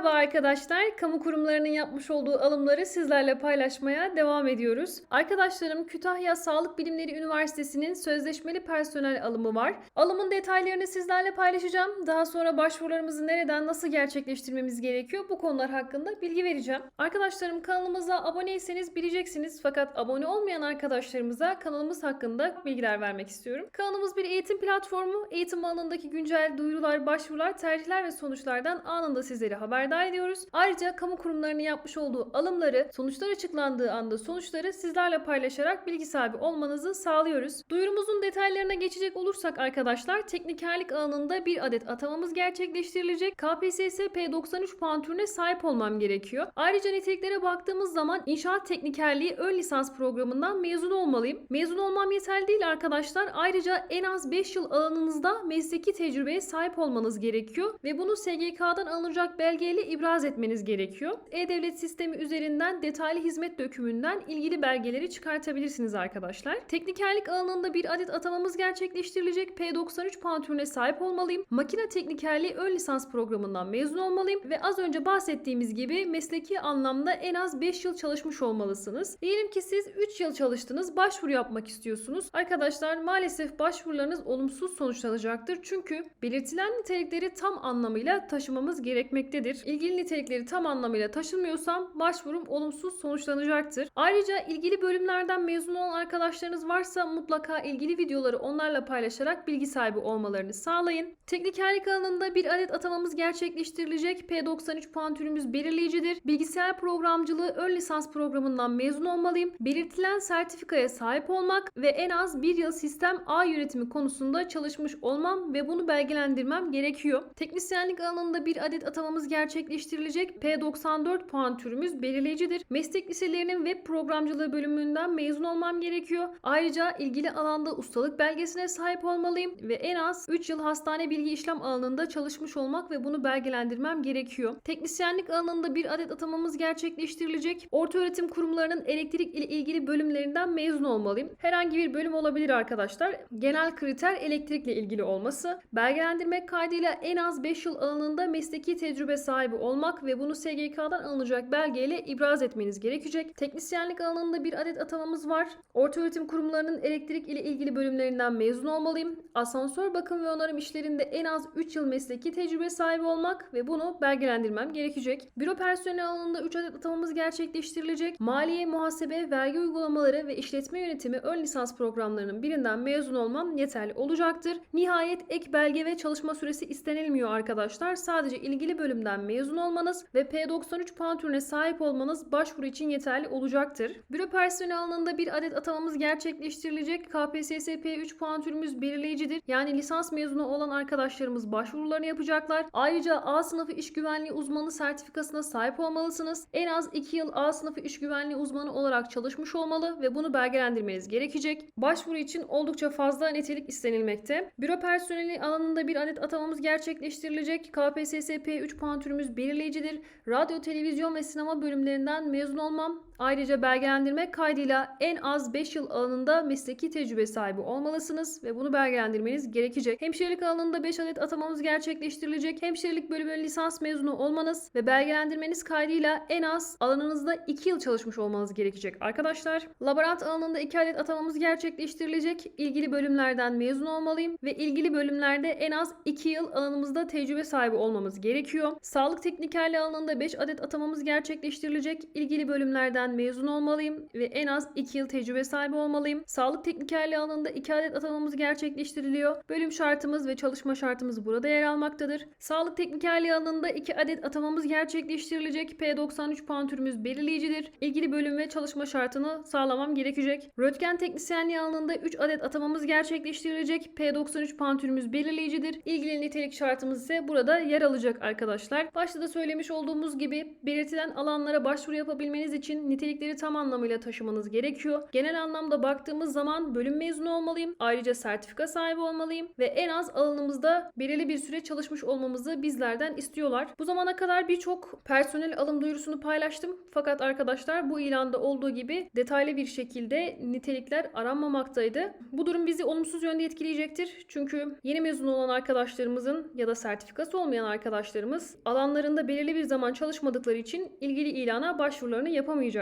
Merhaba arkadaşlar. Kamu kurumlarının yapmış olduğu alımları sizlerle paylaşmaya devam ediyoruz. Arkadaşlarım Kütahya Sağlık Bilimleri Üniversitesi'nin sözleşmeli personel alımı var. Alımın detaylarını sizlerle paylaşacağım. Daha sonra başvurularımızı nereden nasıl gerçekleştirmemiz gerekiyor bu konular hakkında bilgi vereceğim. Arkadaşlarım kanalımıza aboneyseniz bileceksiniz fakat abone olmayan arkadaşlarımıza kanalımız hakkında bilgiler vermek istiyorum. Kanalımız bir eğitim platformu. Eğitim alanındaki güncel duyurular, başvurular, tercihler ve sonuçlardan anında sizleri haberdar ediyoruz. Ayrıca kamu kurumlarının yapmış olduğu alımları, sonuçlar açıklandığı anda sonuçları sizlerle paylaşarak bilgi sahibi olmanızı sağlıyoruz. Duyurumuzun detaylarına geçecek olursak arkadaşlar, teknikerlik alanında bir adet atamamız gerçekleştirilecek. KPSS P93 puan türüne sahip olmam gerekiyor. Ayrıca niteliklere baktığımız zaman inşaat teknikerliği ön lisans programından mezun olmalıyım. Mezun olmam yeterli değil arkadaşlar. Ayrıca en az 5 yıl alanınızda mesleki tecrübeye sahip olmanız gerekiyor ve bunu SGK'dan alınacak belgeyle ibraz etmeniz gerekiyor. E-Devlet sistemi üzerinden detaylı hizmet dökümünden ilgili belgeleri çıkartabilirsiniz arkadaşlar. Teknikerlik alanında bir adet atamamız gerçekleştirilecek. P93 puan türüne sahip olmalıyım. Makine teknikerliği ön lisans programından mezun olmalıyım ve az önce bahsettiğimiz gibi mesleki anlamda en az 5 yıl çalışmış olmalısınız. Diyelim ki siz 3 yıl çalıştınız, başvuru yapmak istiyorsunuz. Arkadaşlar maalesef başvurularınız olumsuz sonuçlanacaktır. Çünkü belirtilen nitelikleri tam anlamıyla taşımamız gerekmektedir. İlgili nitelikleri tam anlamıyla taşımıyorsam başvurum olumsuz sonuçlanacaktır. Ayrıca ilgili bölümlerden mezun olan arkadaşlarınız varsa mutlaka ilgili videoları onlarla paylaşarak bilgi sahibi olmalarını sağlayın. Teknikerlik alanında bir adet atamamız gerçekleştirilecek. P93 puan türümüz belirleyicidir. Bilgisayar programcılığı ön lisans programından mezun olmalıyım. Belirtilen sertifikaya sahip olmak ve en az bir yıl sistem A yönetimi konusunda çalışmış olmam ve bunu belgelendirmem gerekiyor. Teknisyenlik alanında bir adet atamamız gerçekleştirilecek. P94 puan türümüz belirleyicidir. Meslek liselerinin web programcılığı bölümünden mezun olmam gerekiyor. Ayrıca ilgili alanda ustalık belgesine sahip olmalıyım ve en az 3 yıl hastane bilgi işlem alanında çalışmış olmak ve bunu belgelendirmem gerekiyor. Teknisyenlik alanında bir adet atamamız gerçekleştirilecek. Ortaöğretim kurumlarının elektrik ile ilgili bölümlerinden mezun olmalıyım. Herhangi bir bölüm olabilir arkadaşlar. Genel kriter elektrikle ilgili olması. Belgelendirmek kaydıyla en az 5 yıl alanında mesleki tecrübe sahibi olmak ve bunu SGK'dan alınacak belgeyle ibraz etmeniz gerekecek. Teknisyenlik alanında bir adet atamamız var. Ortaöğretim kurumlarının elektrik ile ilgili bölümlerinden mezun olmalıyım. Asansör bakım ve onarım işlerinde en az 3 yıl mesleki tecrübe sahibi olmak ve bunu belgelendirmem gerekecek. Büro personeli alanında 3 adet atamamız gerçekleştirilecek. Maliye, muhasebe, vergi uygulamaları ve işletme yönetimi ön lisans programlarının birinden mezun olmam yeterli olacaktır. Nihayet ek belge ve çalışma süresi istenilmiyor arkadaşlar. Sadece ilgili bölümden mezun olmanız ve P93 puan türüne sahip olmanız başvuru için yeterli olacaktır. Büro personeli alanında bir adet atamamız gerçekleştirilecek. KPSS P3 puan türümüz belirleyicidir. Yani lisans mezunu olan arkadaşlarımız başvurularını yapacaklar. Ayrıca A sınıfı iş güvenliği uzmanı sertifikasına sahip olmalısınız. En az 2 yıl A sınıfı iş güvenliği uzmanı olarak çalışmış olmalı ve bunu belgelendirmeniz gerekecek. Başvuru için oldukça fazla nitelik istenilmekte. Büro personeli alanında bir adet atamamız gerçekleştirilecek. KPSS P3 puan türümüz belirleyicidir. Radyo, televizyon ve sinema bölümlerinden mezun olmam Ayrıca belgelendirmek kaydıyla en az 5 yıl alanında mesleki tecrübe sahibi olmalısınız ve bunu belgelendirmeniz gerekecek. Hemşirelik alanında 5 adet atamamız gerçekleştirilecek. Hemşirelik bölümü lisans mezunu olmanız ve belgelendirmeniz kaydıyla en az alanınızda 2 yıl çalışmış olmanız gerekecek arkadaşlar. Laborant alanında 2 adet atamamız gerçekleştirilecek. İlgili bölümlerden mezun olmalıyım ve ilgili bölümlerde en az 2 yıl alanımızda tecrübe sahibi olmamız gerekiyor. Sağlık teknikerliği alanında 5 adet atamamız gerçekleştirilecek. İlgili bölümlerden mezun olmalıyım ve en az 2 yıl tecrübe sahibi olmalıyım. Sağlık teknikerliği alanında 2 adet atamamız gerçekleştiriliyor. Bölüm şartımız ve çalışma şartımız burada yer almaktadır. Sağlık teknikerliği alanında 2 adet atamamız gerçekleştirilecek. P93 puan türümüz belirleyicidir. İlgili bölüm ve çalışma şartını sağlamam gerekecek. Röntgen teknisyenliği alanında 3 adet atamamız gerçekleştirilecek. P93 puan türümüz belirleyicidir. İlgili nitelik şartımız ise burada yer alacak arkadaşlar. Başta da söylemiş olduğumuz gibi belirtilen alanlara başvuru yapabilmeniz için nitelik nitelikleri tam anlamıyla taşımanız gerekiyor. Genel anlamda baktığımız zaman bölüm mezunu olmalıyım. Ayrıca sertifika sahibi olmalıyım ve en az alanımızda belirli bir süre çalışmış olmamızı bizlerden istiyorlar. Bu zamana kadar birçok personel alım duyurusunu paylaştım. Fakat arkadaşlar bu ilanda olduğu gibi detaylı bir şekilde nitelikler aranmamaktaydı. Bu durum bizi olumsuz yönde etkileyecektir. Çünkü yeni mezun olan arkadaşlarımızın ya da sertifikası olmayan arkadaşlarımız alanlarında belirli bir zaman çalışmadıkları için ilgili ilana başvurularını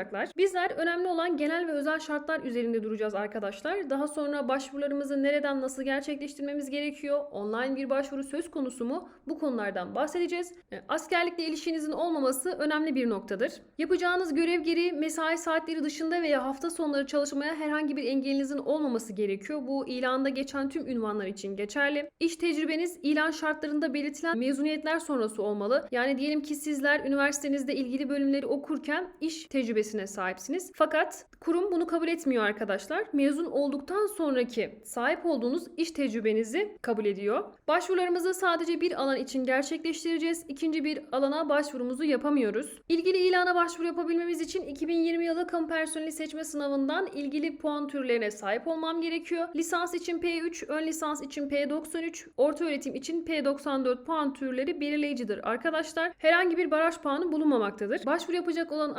yapamayacaklar. Bizler önemli olan genel ve özel şartlar üzerinde duracağız arkadaşlar. Daha sonra başvurularımızı nereden nasıl gerçekleştirmemiz gerekiyor? Online bir başvuru söz konusu mu? Bu konulardan bahsedeceğiz. E, Askerlikle ilişkinizin olmaması önemli bir noktadır. Yapacağınız görev gereği mesai saatleri dışında veya hafta sonları çalışmaya herhangi bir engelinizin olmaması gerekiyor. Bu ilanda geçen tüm ünvanlar için geçerli. İş tecrübeniz ilan şartlarında belirtilen mezuniyetler sonrası olmalı. Yani diyelim ki sizler üniversitenizde ilgili bölümleri okurken iş tecrübesine sahipsiniz. Fakat kurum bunu kabul etmiyor arkadaşlar. Mezun olduktan sonraki sahip olduğunuz iş tecrübenizi kabul ediyor. Başvurularımızı sadece bir alan için gerçekleştireceğiz. İkinci bir alana başvurumuzu yapamıyoruz. İlgili ilana başvuru yapabilmemiz için 2020 yılı kamu personeli seçme sınavından ilgili puan türlerine sahip olmam gerekiyor. Lisans için P3, ön lisans için P93, orta öğretim için P94 puan türleri belirleyicidir arkadaşlar. Herhangi bir baraj puanı bulunmamaktadır. Başvuru yapacak olan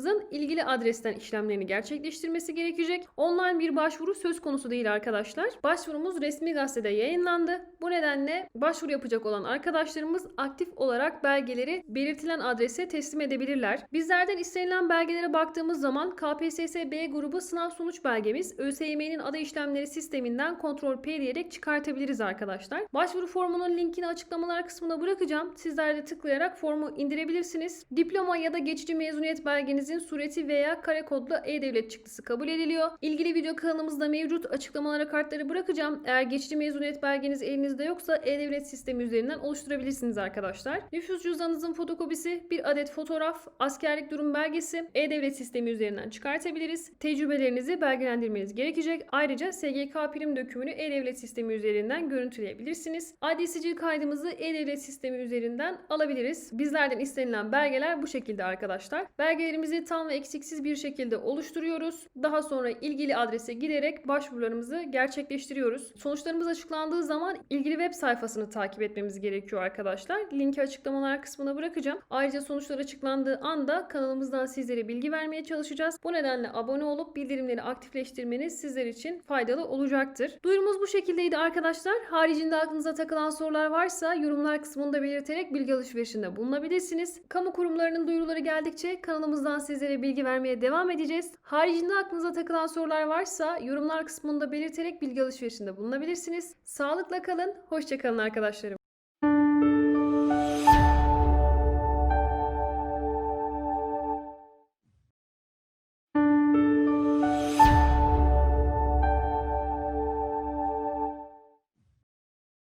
arkadaşlarımızın ilgili adresten işlemlerini gerçekleştirmesi gerekecek. Online bir başvuru söz konusu değil arkadaşlar. Başvurumuz resmi gazetede yayınlandı. Bu nedenle başvuru yapacak olan arkadaşlarımız aktif olarak belgeleri belirtilen adrese teslim edebilirler. Bizlerden istenilen belgelere baktığımız zaman KPSS B grubu sınav sonuç belgemiz ÖSYM'nin ada işlemleri sisteminden kontrol P diyerek çıkartabiliriz arkadaşlar. Başvuru formunun linkini açıklamalar kısmına bırakacağım. Sizler de tıklayarak formu indirebilirsiniz. Diploma ya da geçici mezuniyet belgenizin sureti veya kare kodlu e-devlet çıktısı kabul ediliyor. İlgili video kanalımızda mevcut açıklamalara kartları bırakacağım. Eğer geçici mezuniyet belgeniz elinizde yoksa e-devlet sistemi üzerinden oluşturabilirsiniz arkadaşlar. Nüfus cüzdanınızın fotokopisi, bir adet fotoğraf, askerlik durum belgesi e-devlet sistemi üzerinden çıkartabiliriz. Tecrübelerinizi belgelendirmeniz gerekecek. Ayrıca SGK prim dökümünü e-devlet sistemi üzerinden görüntüleyebilirsiniz. Adli sicil kaydımızı e-devlet sistemi üzerinden alabiliriz. Bizlerden istenilen belgeler bu şekilde arkadaşlar. Belgelerimizi tam ve eksiksiz bir şekilde oluşturuyoruz. Daha sonra ilgili adrese giderek başvurularımızı gerçekleştiriyoruz. Sonuçlarımız açıklandığı zaman ilgili web sayfasını takip etmemiz gerekiyor arkadaşlar. Linki açıklamalar kısmına bırakacağım. Ayrıca sonuçlar açıklandığı anda kanalımızdan sizlere bilgi vermeye çalışacağız. Bu nedenle abone olup bildirimleri aktifleştirmeniz sizler için faydalı olacaktır. Duyurumuz bu şekildeydi arkadaşlar. Haricinde aklınıza takılan sorular varsa yorumlar kısmında belirterek bilgi alışverişinde bulunabilirsiniz. Kamu kurumlarının duyuruları geldikçe kanalımızdan sizlere bilgi vermeye devam edeceğiz. Haricinde aklınıza takılan sorular varsa yorumlar kısmında belirterek bilgi alışverişinde bulunabilirsiniz. Sağlıkla kalın, hoşçakalın arkadaşlarım.